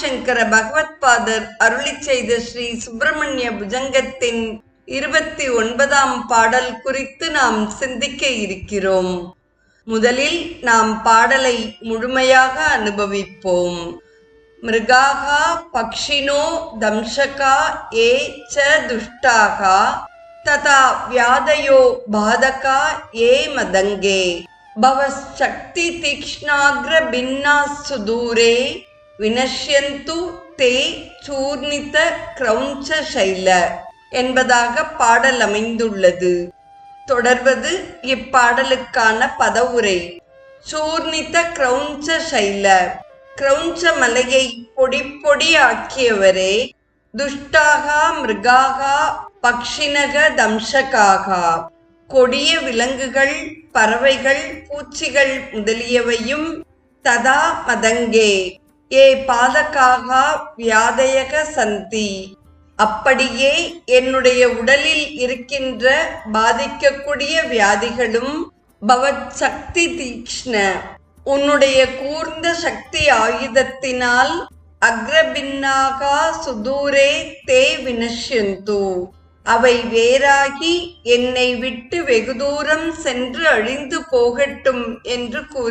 ஆதிசங்கர பகவத் father அருளி செய்த ஸ்ரீ சுப்பிரமணிய புஜங்கத்தின் இருபத்தி ஒன்பதாம் பாடல் குறித்து நாம் சிந்திக்க இருக்கிறோம். முதலில் நாம் பாடலை முழுமையாக அனுபவிப்போம். மிருகாகா பக்ஷினோ தம்சகா ஏ ச துஷ்டாகா ததா வியாதையோ பாதகா ஏ மதங்கே. பவசக்தி தீக்ஷ்ணாகிர பின்னா சுதூரே வினஷ்யந்து தே சூர்ணித கிரௌஞ்ச சைல என்பதாக பாடல் அமைந்துள்ளது. தொடர்வது இப்பாடலுக்கான பதவுரை. சூர்ணித கிரௌஞ்ச சைல. கிரௌஞ்ச மலையை பொடி பொடி ஆக்கியவரே துஷ்டாகா மிருகாகா பக்ஷினக தம்சகாகா. கொடிய விலங்குகள் பறவைகள் பூச்சிகள் முதலியவையும் ததா மதங்கே. ஏ பாதகாக வியாதயக சந்தி. அப்படியே என்னுடைய உடலில் இருக்கின்ற பாதிக்கக்கூடிய வியாதிகளும் பவத் சக்தி தீக்ஷ்ண. உன்னுடைய கூர்ந்த சக்தி ஆயுதத்தினால் அக்ரபின்னாகா சுதூரே தே வினஷ்யந்து. அவை வேறாகி என்னை விட்டு வெகு தூரம் சென்று அழிந்து போகட்டும் என்று கூறி